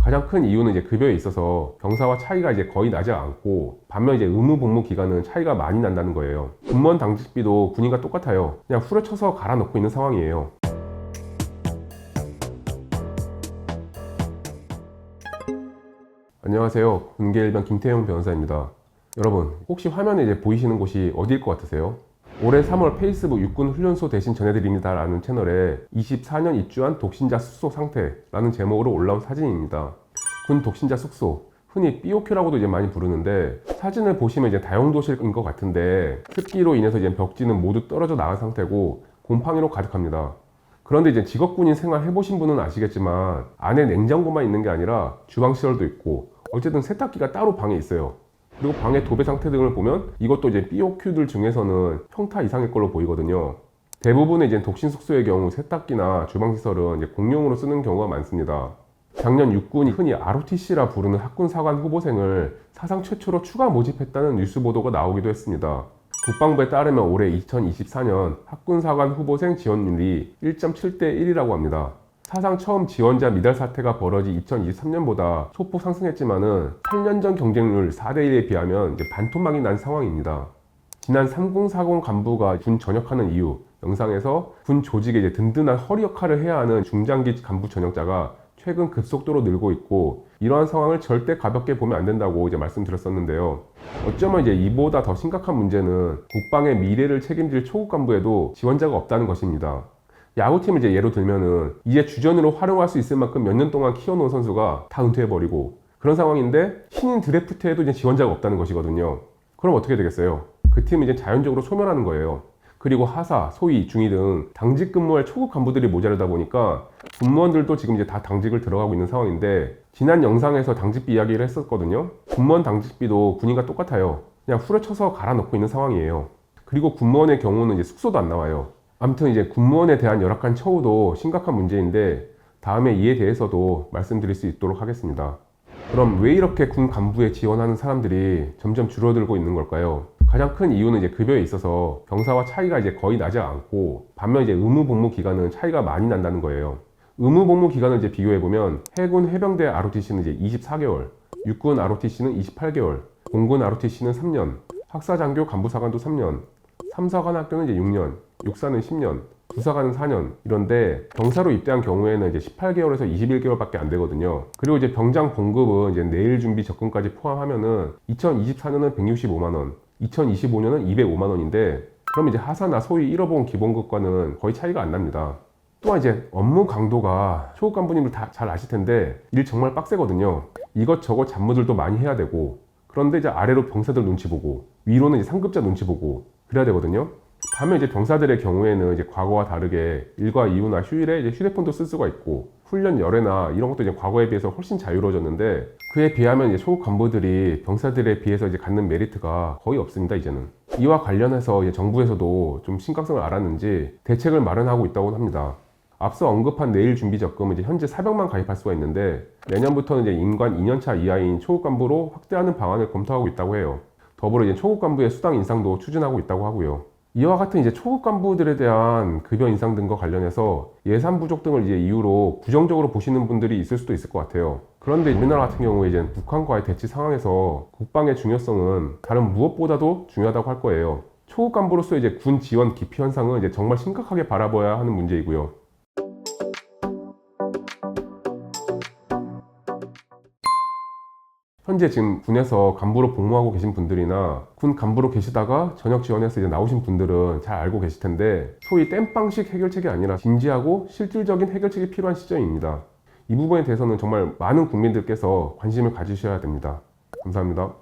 가장 큰 이유는 이제 급여에 있어서 병사와 차이가 이제 거의 나지 않고 반면 이제 의무 복무 기간은 차이가 많이 난다는 거예요. 군무원 당직비도 군인과 똑같아요. 그냥 후려쳐서 갈아 넣고 있는 상황이에요. 안녕하세요. 군계일병 김태형 변호사입니다. 여러분, 혹시 화면에 이제 보이시는 곳이 어디일 것 같으세요? 올해 3월 페이스북 육군 훈련소 대신 전해드립니다라는 채널에 24년 입주한 독신자 숙소 상태라는 제목으로 올라온 사진입니다. 군 독신자 숙소, 흔히 BOQ라고도 이제 많이 부르는데 사진을 보시면 이제 다용도실인 것 같은데 습기로 인해서 이제 벽지는 모두 떨어져 나간 상태고 곰팡이로 가득합니다. 그런데 이제 직업군인 생활 해보신 분은 아시겠지만 안에 냉장고만 있는 게 아니라 주방 시설도 있고 어쨌든 세탁기가 따로 방에 있어요. 그리고 방의 도배 상태 등을 보면 이것도 이제 BOQ들 중에서는 평타 이상일 걸로 보이거든요. 대부분의 이제 독신 숙소의 경우 세탁기나 주방 시설은 이제 공용으로 쓰는 경우가 많습니다. 작년 육군이 흔히 ROTC라 부르는 학군 사관 후보생을 사상 최초로 추가 모집했다는 뉴스 보도가 나오기도 했습니다. 국방부에 따르면 올해 2024년 학군 사관 후보생 지원율이 1.7대 1이라고 합니다. 사상 처음 지원자 미달 사태가 벌어진 2023년보다 소폭 상승했지만은 8년 전 경쟁률 4대 1에 비하면 이제 반토막이 난 상황입니다. 지난 3040 간부가 군 전역하는 이유 영상에서 군 조직에 이제 든든한 허리 역할을 해야 하는 중장기 간부 전역자가 최근 급속도로 늘고 있고 이러한 상황을 절대 가볍게 보면 안 된다고 이제 말씀드렸었는데요. 어쩌면 이제 이보다 더 심각한 문제는 국방의 미래를 책임질 초급 간부에도 지원자가 없다는 것입니다. 야구팀을 이제 예로 들면은 이제 주전으로 활용할 수 있을 만큼 몇 년 동안 키워놓은 선수가 다 은퇴해버리고 그런 상황인데 신인 드래프트에도 이제 지원자가 없다는 것이거든요. 그럼 어떻게 되겠어요? 그 팀은 이제 자연적으로 소멸하는 거예요. 그리고 하사, 소위, 중위 등 당직 근무할 초급 간부들이 모자르다 보니까 군무원들도 지금 이제 다 당직을 들어가고 있는 상황인데 지난 영상에서 당직비 이야기를 했었거든요. 군무원 당직비도 군인과 똑같아요. 그냥 후려쳐서 갈아 넣고 있는 상황이에요. 그리고 군무원의 경우는 이제 숙소도 안 나와요. 아무튼 이제 군무원에 대한 열악한 처우도 심각한 문제인데 다음에 이에 대해서도 말씀드릴 수 있도록 하겠습니다. 그럼 왜 이렇게 군 간부에 지원하는 사람들이 점점 줄어들고 있는 걸까요? 가장 큰 이유는 이제 급여에 있어서 병사와 차이가 이제 거의 나지 않고 반면 이제 의무 복무 기간은 차이가 많이 난다는 거예요. 의무 복무 기간을 이제 비교해 보면 해군 해병대 ROTC는 이제 24개월, 육군 ROTC는 28개월, 공군 ROTC는 3년, 학사장교 간부사관도 3년, 삼사관 학교는 이제 6년, 육사는 10년, 부사관은 4년 이런데 병사로 입대한 경우에는 이제 18개월에서 21개월밖에 안 되거든요. 그리고 이제 병장 봉급은 이제 내일 준비 적금까지 포함하면은 2024년은 165만 원, 2025년은 205만 원인데 그럼 이제 하사나 소위 1호봉 기본급과는 거의 차이가 안 납니다. 또한 이제 업무 강도가 초급 간부님들 다 잘 아실 텐데 일 정말 빡세거든요. 이것저것 잡무들도 많이 해야 되고 그런데 이제 아래로 병사들 눈치 보고 위로는 이제 상급자 눈치 보고 그래야 되거든요. 반면 이제 병사들의 경우에는 이제 과거와 다르게 일과 이후나 휴일에 이제 휴대폰도 쓸 수가 있고 훈련 열애나 이런 것도 이제 과거에 비해서 훨씬 자유로워졌는데 그에 비하면 이제 초급 간부들이 병사들에 비해서 이제 갖는 메리트가 거의 없습니다 이제는 이와 관련해서 이제 정부에서도 좀 심각성을 알았는지 대책을 마련하고 있다고 합니다. 앞서 언급한 내일 준비 적금은 이제 현재 400만 가입할 수가 있는데 내년부터는 이제 임관 2년차 이하인 초급 간부로 확대하는 방안을 검토하고 있다고 해요. 더불어 이제 초급 간부의 수당 인상도 추진하고 있다고 하고요. 이와 같은 이제 초급 간부들에 대한 급여 인상 등과 관련해서 예산 부족 등을 이제 이유로 부정적으로 보시는 분들이 있을 수도 있을 것 같아요. 그런데 우리나라 같은 경우에 이제 북한과의 대치 상황에서 국방의 중요성은 다른 무엇보다도 중요하다고 할 거예요. 초급 간부로서 이제 군 지원 기피 현상은 이제 정말 심각하게 바라봐야 하는 문제이고요. 현재 지금 군에서 간부로 복무하고 계신 분들이나 군 간부로 계시다가 전역 지원해서 이제 나오신 분들은 잘 알고 계실 텐데 소위 땜빵식 해결책이 아니라 진지하고 실질적인 해결책이 필요한 시점입니다. 이 부분에 대해서는 정말 많은 국민들께서 관심을 가지셔야 됩니다. 감사합니다.